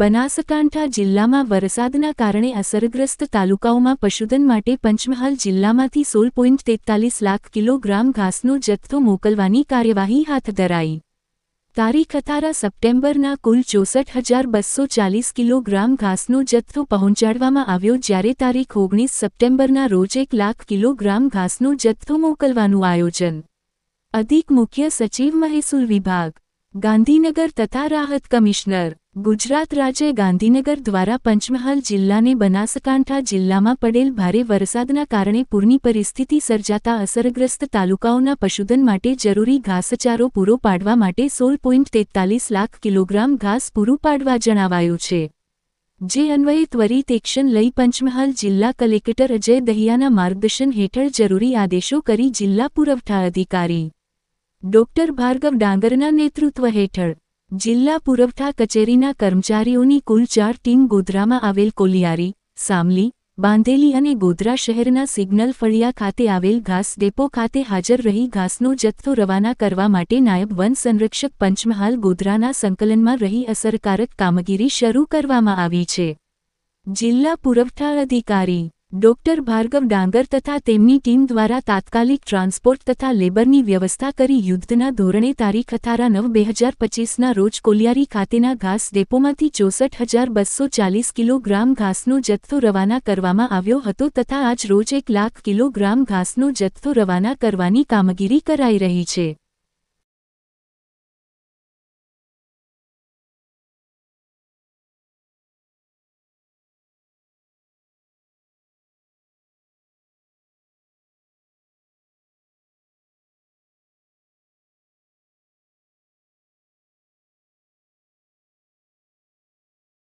બનાસકાંઠા જિલ્લામાં વરસાદના કારણે અસરગ્રસ્ત તાલુકાઓમાં પશુધન માટે પંચમહાલ જિલ્લામાંથી સોળ પોઈન્ટ તેતાલીસ લાખ કિલોગ્રામ ઘાસનો જથ્થો મોકલવાની કાર્યવાહી હાથ ધરાઈ. તારીખ અઠારા સપ્ટેમ્બરના કુલ ચોસઠ હજાર બસો ચાલીસ કિલોગ્રામ ઘાસનો જથ્થો પહોંચાડવામાં આવ્યો જ્યારે તારીખ ઓગણીસ સપ્ટેમ્બરના રોજ એક લાખ કિલોગ્રામ ઘાસનો જથ્થો મોકલવાનું આયોજન. અધિક મુખ્ય સચિવ મહેસૂલ વિભાગ ગાંધીનગર તથા રાહત કમિશનર, ગુજરાત રાજ્ય ગાંધીનગર દ્વારા પંચમહાલ જિલ્લાને બનાસકાંઠા જિલ્લામાં પડેલ ભારે વરસાદના કારણે પૂરની પરિસ્થિતિ સર્જાતા અસરગ્રસ્ત તાલુકાઓના પશુધન માટે જરૂરી ઘાસચારો પૂરો પાડવા માટે સોળ લાખ કિલોગ્રામ ઘાસ પૂરું પાડવા જણાવાયું છે. જે અન્વયે ત્વરિત એક્શન લઈ પંચમહાલ જિલ્લા કલેક્ટર અજય દહિયાના માર્ગદર્શન હેઠળ જરૂરી આદેશો કરી જિલ્લા પુરવઠા અધિકારી ડોક્ટર ભાર્ગવ ડાંગરના નેતૃત્વ હેઠળ જિલ્લા પુરવઠા કચેરીના કર્મચારીઓની કુલ ચાર ટીમ ગોધરામાં આવેલ કોલિયારી, સામલી, બાંધેલી અને ગોધરા શહેરના સિગ્નલ ફળિયા ખાતે આવેલ ઘાસ ડેપો ખાતે હાજર રહી ઘાસનો જથ્થો રવાના કરવા માટે નાયબ વન સંરક્ષક પંચમહાલ ગોધરાના સંકલનમાં રહી અસરકારક કામગીરી શરૂ કરવામાં આવી છે. જિલ્લા પુરવઠા અધિકારી ડોક્ટર ભાર્ગવ ડાંગર તથા તેમની ટીમ દ્વારા તાત્કાલિક ટ્રાન્સપોર્ટ તથા લેબરની વ્યવસ્થા કરી યુદ્ધના ધોરણે તારીખ અઠારા નવ બે હજાર પચીસના રોજ કોલિયારી ખાતેના ઘાસ ડેપોમાંથી ચોસઠ હજાર બસો ચાલીસ કિલોગ્રામ ઘાસનો જથ્થો રવાના કરવામાં આવ્યો હતો તથા આજ રોજ એક લાખ કિલોગ્રામ ઘાસનો જથ્થો રવાના કરવાની કામગીરી કરાઈ રહી છે.